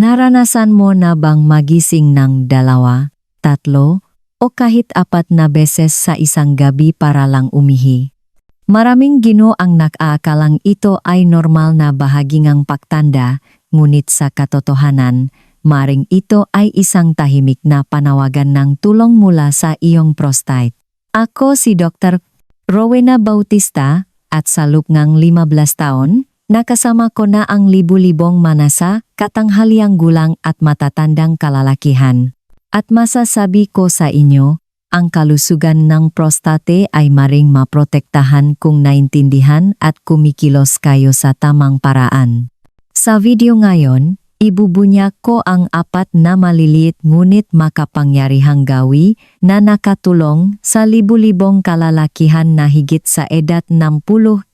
Naranasan mo na bang magising ng dalawa, tatlo, o kahit apat na beses sa isang gabi para lang umihi? Maraming gino ang nakaakalang ito ay normal na bahagingang pagtanda, ngunit sa katotohanan, maring ito ay isang tahimik na panawagan ng tulong mula sa iyong prostate. Ako si Dr. Rowena Bautista at sa loob ng 15 taon, nakasama ko na ang libu-libong manasa, katanghaliang gulang at matatandang kalalakihan. At masasabi ko sa inyo, ang kalusugan ng prostate ay maring maprotektahan kung naintindihan at kumikilos kayo sa tamang paraan. Sa video ngayon, ibubunyag ko ang apat na maliliit ngunit makapangyarihang gawi na nakatulong sa libu-libong kalalakihan na higit sa edad 60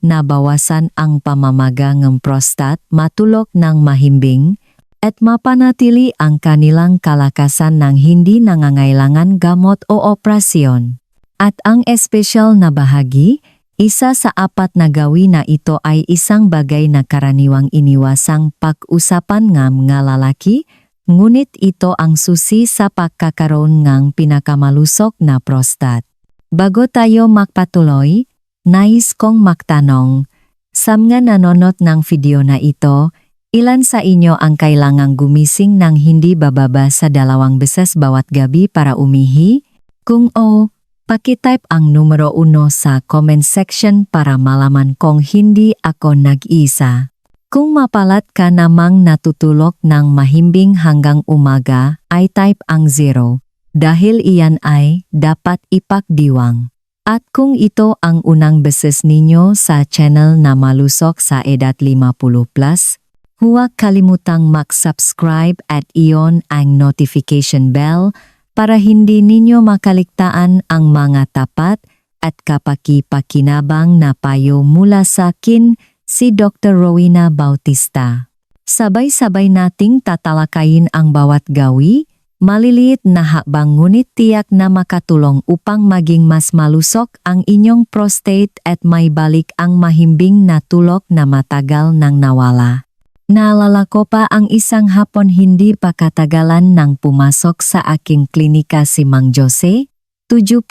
na bawasan ang pamamaga ng prostat matulok ng mahimbing at mapanatili ang kanilang kalakasan ng hindi nangangailangan gamot o operasyon. At ang espesyal na bahagi, isa sa apat na gawi na ito ay isang bagay na karaniwang iniwasang pag-usapan ng mga lalaki, ngunit ito ang susi sa pagkakaroon ng pinakamalusok na prostat. Bago tayo magpatuloy, nais kong magtanong, sa mga nanonood ng video na ito, ilan sa inyo ang kailangang gumising ng hindi bababa sa dalawang beses bawat gabi para umihi? Kung oo, Pakitype ang numero uno sa comment section para malaman kung hindi ako nag-isa. Kung mapalat ka namang natutulog ng mahimbing hanggang umaga, ay type ang 0, dahil iyan ay dapat ipagdiwang. At kung ito ang unang beses ninyo sa channel na malusok sa edad 50 plus, huwag kalimutang mag-subscribe at iyon ang notification bell para hindi ninyo makaligtaan ang mga tapat at kapaki-pakinabang na payo mula sa akin, si Dr. Rowena Bautista. Sabay-sabay nating tatalakayin ang bawat gawi, maliliit na hakbang ngunit tiyak na makatulong upang maging mas malusok ang inyong prostate at may balik ang mahimbing na tulok na matagal nang nawala. Naalala ko pa ang isang hapon hindi pa katagalan nang pumasok sa aking klinika si Mang Jose, 72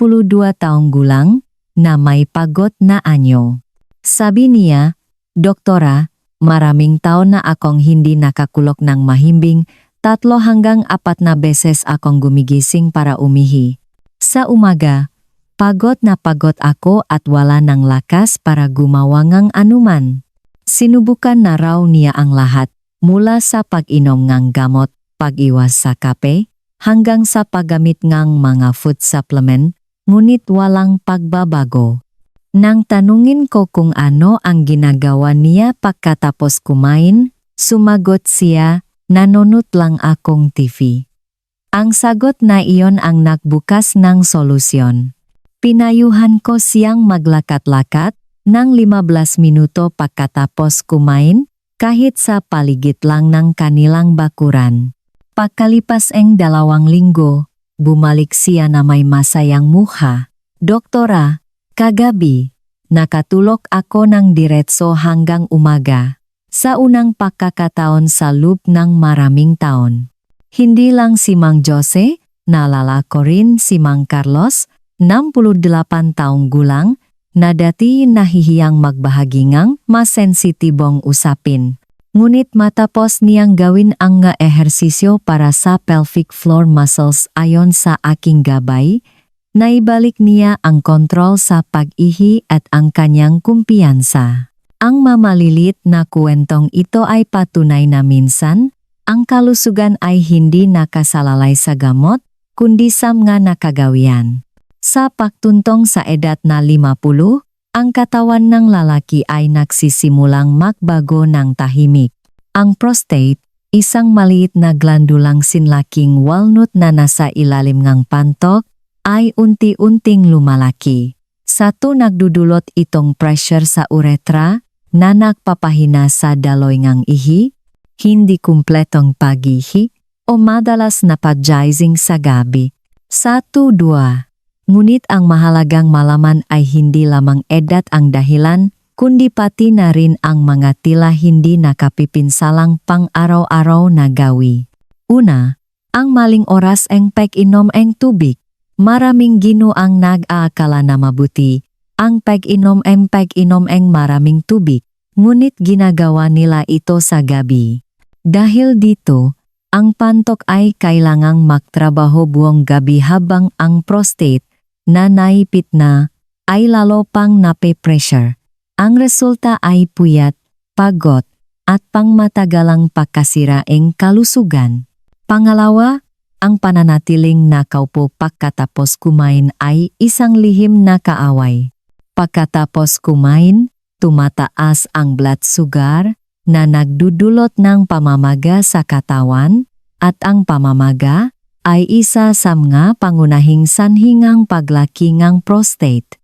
taong gulang, na may pagod na anyo. Sabi niya, Doktora, maraming taon na akong hindi nakakulok ng mahimbing, tatlo hanggang apat na beses akong gumigising para umihi. Sa umaga, pagod na pagod ako at wala ng lakas para gumawa ng anuman. Sinubukan na raw niya ang lahat, mula sa pag-inom ng gamot, pag-iwas sa kape, hanggang sa paggamit ng mga food supplement, ngunit walang pagbabago. Nang tanungin ko kung ano ang ginagawa niya pagkatapos kumain, sumagot siya, nanunot lang akong TV. Ang sagot na iyon ang nagbukas ng solusyon. Pinayuhan ko siyang maglakat-lakat, ng 15 minuto pagkatapos kumain, kahit sa paligid lang ng kanilang bakuran. Pagkalipas ang dalawang linggo, bumalik siya na may masayang mukha. Doktora, kagabi, nakatulog ako ng diretso hanggang umaga. Sa unang pagkakataon sa loop ng maraming taon. Hindi lang si Mang Jose, naalala ko rin si Mang Carlos, 68 taong gulang, na dati nahihiyang magbahagingang masensitibong usapin. Ngunit matapos niyang gawin ang nga ehersisyo para sa pelvic floor muscles ayon sa aking gabay, naibalik niya ang kontrol sa pag-ihi at ang kanyang kumpiyansa. Ang mamalilit na kwentong ito ay patunay na minsan, ang kalusugan ay hindi nakasalalay sa gamot, kundi sa mga nakagawian. Sa pagtuntong sa edad na 50, ang katawan ng lalaki ay nagsisimulang magbago ng tahimik. Ang prostate, isang maliit na glandulang sinlaking walnut na nasa ilalim ng pantok, ay unti-unting lumalaki. Sa to nagdudulot itong pressure sa uretra na nagpapahina sa daloy ng ihi, hindi kumpletong pagihi, o madalas na pagizing sa gabi. Sa 2 Ngunit ang mahalagang malaman ay hindi lamang edad ang dahilan, kundi pati na rin ang mga tila hindi nakapipinsalang pang-araw-araw na gawi. Una, ang maling oras ang pag-inom ang tubig. Maraming gino ang nag-aakala na mabuti ang pag-inom ang pag-inom ang maraming tubig, ngunit ginagawa nila ito sa gabi. Dahil dito, ang pantok ay kailangang magtrabaho buong gabi habang ang prostate na naipit na ay lalo pang nape-pressure. Ang resulta ay puyat, pagod, at pangmatagalang pagkasiraing kalusugan. Pangalawa, ang pananatiling nakaupo pagkatapos kumain ay isang lihim na kaaway. Pagkatapos kumain, tumataas ang blood sugar na nagdudulot ng pamamaga sa katawan at ang pamamaga ay isa sa mga pangunahing sanhingang paglaki ng prostate.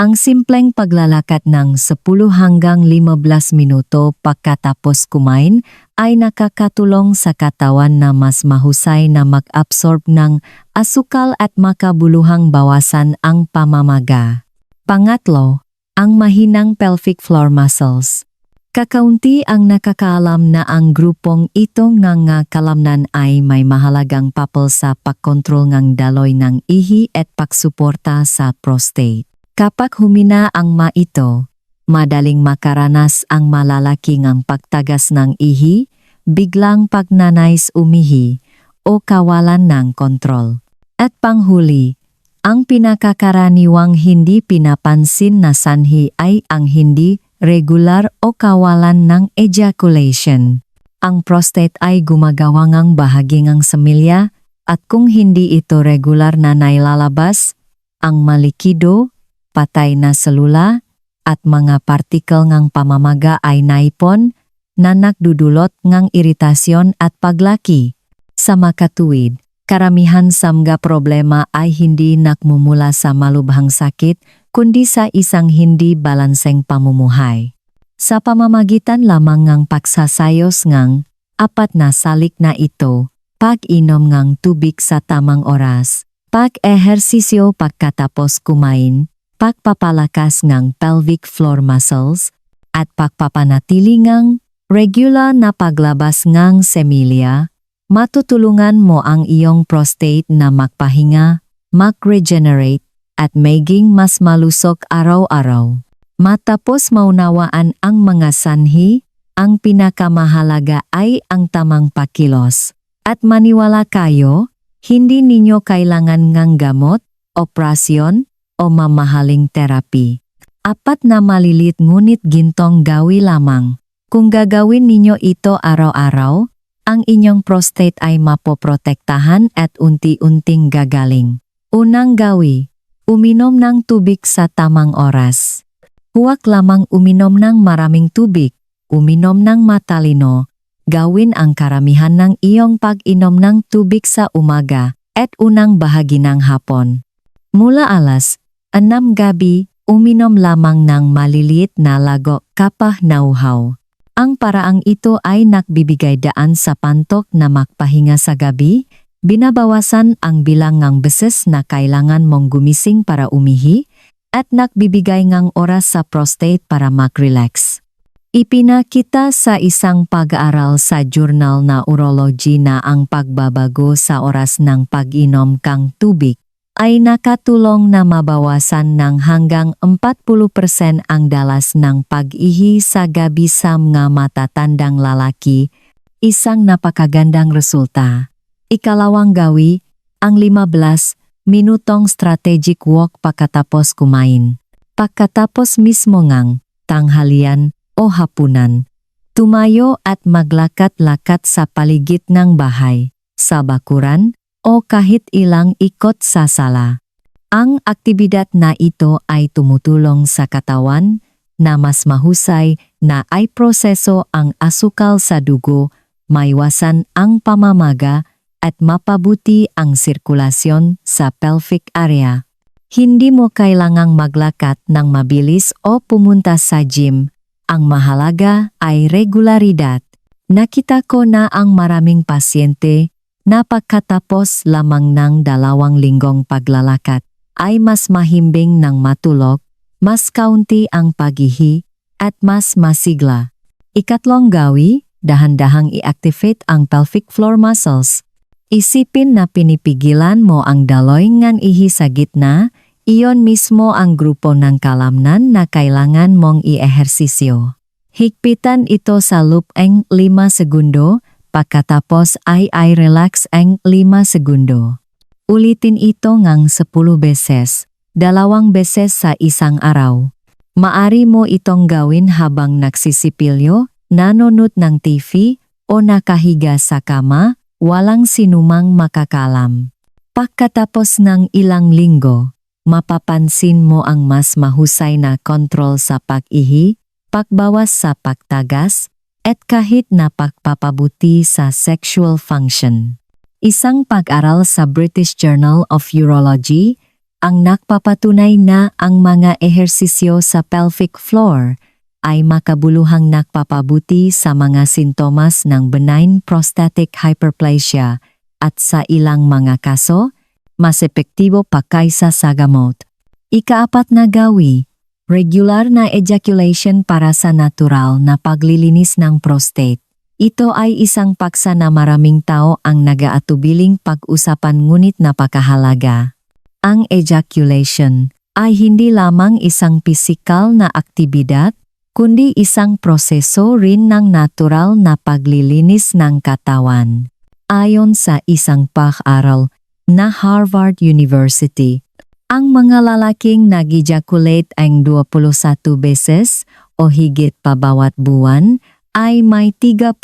Ang simpleng paglalakad ng 10 hanggang 15 minuto pagkatapos kumain ay nakakatulong sa katawan na mas mahusay na mag-absorb ng asukal at makabuluhang bawasan ang pamamaga. Pangatlo, ang mahinang pelvic floor muscles. Kakaunti ang nakakaalam na ang grupong itong nga kalamnan ay may mahalagang papel sa pagkontrol ng daloy ng ihi at pagsuporta sa prostate. Kapag humina ang ma ito, madaling makaranas ang malalaki ng pagtagas ng ihi, biglang pagnanais umihi, o kawalan ng kontrol. At panghuli, ang pinakakaraniwang hindi pinapansin na sanhi ay ang hindi regular o kawalan ng ejaculation. Ang prostate ay gumagawa ng bahagi ng semilya at kung hindi ito regular na nailalabas, ang malikido, patay na selula, at mga partikel ng pamamaga ay naipon na nagdudulot ng iritasyon at paglaki. Sa makatuwid, Karamihan sa problema ay hindi nakmumula sa malubhang sakit, kundi sa isang hindi balanseng pamumuhay. Sa pamamagitan lamang ng pagsasayos ng apat na salik na ito, pag-inom ng tubig sa tamang oras, pag-ehersisyo pagkatapos kumain, pagpapalakas ng pelvic floor muscles, at pagpapanatili ng regular na paglabas ng semilya, matutulungan mo ang iyong prostate na magpahinga, mag-regenerate, at maging mas malusok araw-araw. Matapos maunawaan ang mga sanhi, ang pinakamahalaga ay ang tamang pakilos. At maniwala kayo, hindi ninyo kailangan ng gamot, operasyon, o mamahaling terapi. Apat na malilit ngunit gintong gawi lamang. Kung gagawin ninyo ito araw-araw, ang inyong prostate ay mapoprotektahan at unti-unting gagaling. Unang gawi, uminom ng tubig sa tamang oras. Huwag lamang uminom ng maraming tubig, uminom ng matalino. Gawin ang karamihan ng iyong pag-inom ng tubig sa umaga at unang bahagi ng hapon. Mula alas 6 gabi, uminom lamang ng maliliit na lago kapah nauhaw. Ang paraang ito ay nakbibigay daan sa pantok na magpahinga sa gabi, binabawasan ang bilang ng beses na kailangan mong gumising para umihi, at nakbibigay ng oras sa prostate para mag-relax. Ipinakita sa isang pag-aaral sa journal na urology na ang pagbabago sa oras ng pag-inom kang tubig ay nakatulong na mabawasan ng hanggang 40% ang dalas ng pag-ihi sa gabi sa mga matatandang lalaki, isang napakagandang resulta. Ikalawang gawi, ang 15 minutong strategic walk pagkatapos kumain. Pagkatapos mismo ngang tanghalian o hapunan, tumayo at maglakad-lakad sa paligid ng bahay, sa bakuran, o kahit ilang ikot sa sala. Ang aktibidad na ito ay tumutulong sa katawan na mas mahusay na ay proseso ang asukal sa dugo, maiwasan ang pamamaga at mapabuti ang sirkulasyon sa pelvic area. Hindi mo kailangang maglakat ng mabilis o pumunta sa gym. Ang mahalaga ay regularidad. Nakita ko na ang maraming pasyente Napagkatapos lamang ng dalawang linggong paglalakad, ay mas mahimbing ng matulog, mas kaunti ang pagihi, at mas masigla. Ikatlong gawi, dahan-dahang i-activate ang pelvic floor muscles. Isipin na pinipigilan mo ang daloy ngan ihi sa gitna, iyon mismo ang grupo ng kalamnan na kailangan mong i-ehersisyo. Higpitan ito sa loop ang 5 segundo, pagkatapos ay ay relax ang 5 segundo. Ulitin ito ngang 10 beses, dalawang beses sa isang araw. Maari mo itong gawin habang nagsisipilyo, nanonood ng TV, o nakahiga sa kama, walang sinumang makakalam. Pagkatapos ng ilang linggo, mapapansin mo ang mas mahusay na kontrol sa pag-ihi, pagbawas sa pagtagas, at kahit na pagpapabuti sa sexual function. Isang pag-aral sa British Journal of Urology ang nakpapatunay na ang mga ehersisyo sa pelvic floor ay makabuluhang nakpapabuti sa mga sintomas ng benign prostatic hyperplasia at sa ilang mga kaso, mas epektibo pa kaysa sa gamot. Ikaapat na gawi, regular na ejaculation para sa natural na paglilinis ng prostate. Ito ay isang paksa na maraming tao ang nagaatubiling pag-usapan ngunit napakahalaga. Ang ejaculation ay hindi lamang isang pisikal na aktibidad, kundi isang proseso rin ng natural na paglilinis ng katawan. Ayon sa isang pag-aral na Harvard University, ang mga lalaking nag-ejaculate ang 21 beses o higit pa bawat buwan ay may 33%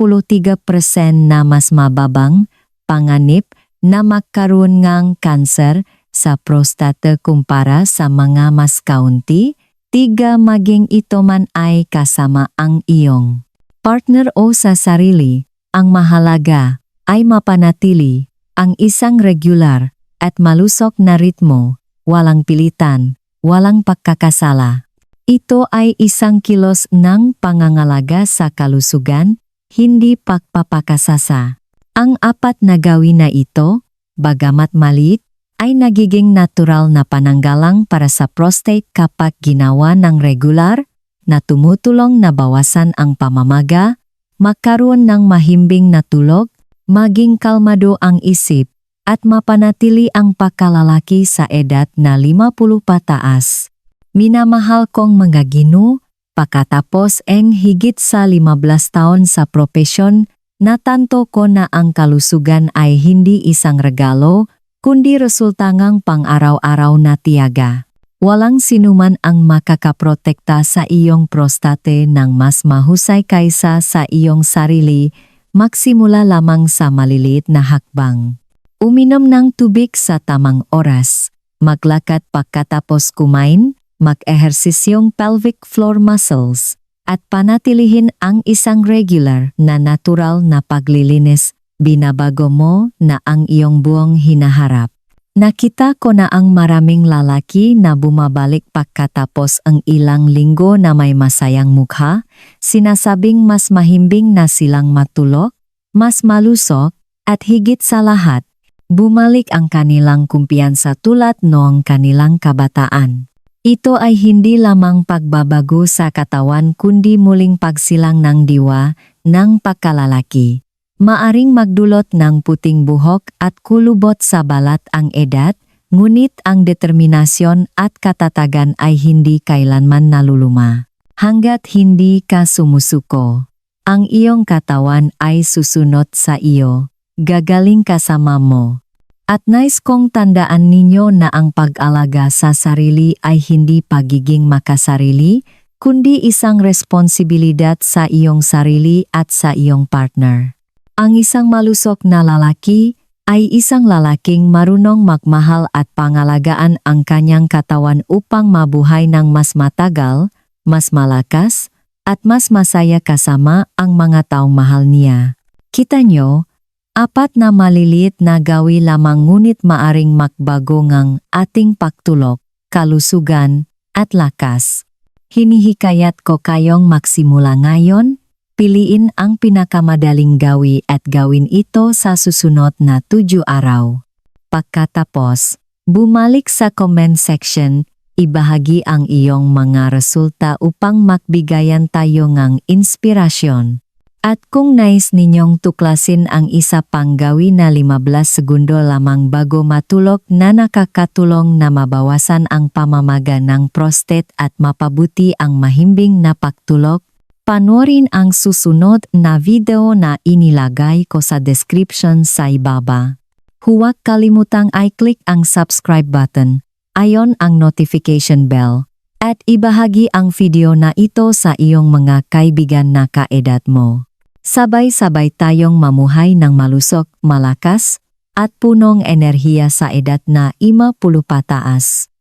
na mas mababang panganib na magkaroon ng kanser sa prostata kumpara sa mga mas kaunti, tiga maging ito man ay kasama ang iyong partner o sa sarili. Ang mahalaga ay mapanatili ang isang regular at malusok na ritmo, walang pilitan, walang pagkakasala. Ito ay isang kilos ng pangangalaga sa kalusugan, hindi pagpapakasasa. Ang apat na gawin na ito, bagamat maliit, ay nagiging natural na pananggalang para sa prostate kapag ginawa ng regular na tumutulong na bawasan ang pamamaga, magkaroon ng mahimbing na tulog, maging kalmado ang isip, at mapanatili ang pagkalalaki sa edad na 50 pataas. Minamahal kong mga gino, pakatapos ang higit sa 15 taon sa propesyon, natanto ko na ang kalusugan ay hindi isang regalo, kundi resulta ngang pang-araw-araw na tiyaga. Walang sinuman ang makakaprotekta sa iyong prostate ng mas mahusay kaysa sa iyong sarili, magsimula lamang sa maliliit na hakbang. Uminom ng tubig sa tamang oras, maglakad pagkatapos kumain, mag-ehersisyong pelvic floor muscles, at panatilihin ang isang regular na natural na paglilinis, binabago mo na ang iyong buong hinaharap. Nakita ko na ang maraming lalaki na bumabalik pagkatapos ang ilang linggo na may masayang mukha, sinasabing mas mahimbing na silang matulog, mas malusok, at higit sa lahat, bumalik ang kanilang kumpiyansa tulad noong kanilang kabataan. Ito ay hindi lamang pagbabago sa katawan kundi muling pagsilang ng diwa ng pagkalalaki. Maaring magdulot ng puting buhok at kulubot sa balat ang edad, ngunit ang determinasyon at katatagan ay hindi kailanman naluluma. Hanggat hindi ka sumusuko, ang iyong katawan ay susunod sa iyo, gagaling kasama mo. At nais kong tandaan ninyo na ang pag-alaga sa sarili ay hindi pagiging makasarili, kundi isang responsibilidad sa iyong sarili at sa iyong partner. Ang isang malusok na lalaki ay isang lalaking marunong magmahal at pangalagaan ang kanyang katawan upang mabuhay ng mas matagal, mas malakas, at mas masaya kasama ang mga taong mahal niya. Kita nyo, Apat na maliliit na gawi lamang ngunit maaring makbago ngang ating pagtulok, kalusugan, at lakas. Hinihikayat ko kayong maksimula ngayon, piliin ang pinakamadaling gawi at gawin ito sa susunod na tujuh araw. Pagkatapos, bumalik sa comment section, ibahagi ang iyong mga resulta upang makbigayan tayo ng inspirasyon. At kung nais ninyong tuklasin ang isa pang gawin na 15 segundo lamang bago matulog na nakakatulong na mabawasan ang pamamaga ng prostate at mapabuti ang mahimbing na pagtulog, panoorin ang susunod na video na inilagay ko sa description sa ibaba. Huwag kalimutang i-click ang subscribe button, ayon ang notification bell, at ibahagi ang video na ito sa iyong mga kaibigan na kaedad mo. Sabay-sabay tayong mamuhay ng malusok, malakas, at punong enerhiya sa edad na 50 pataas.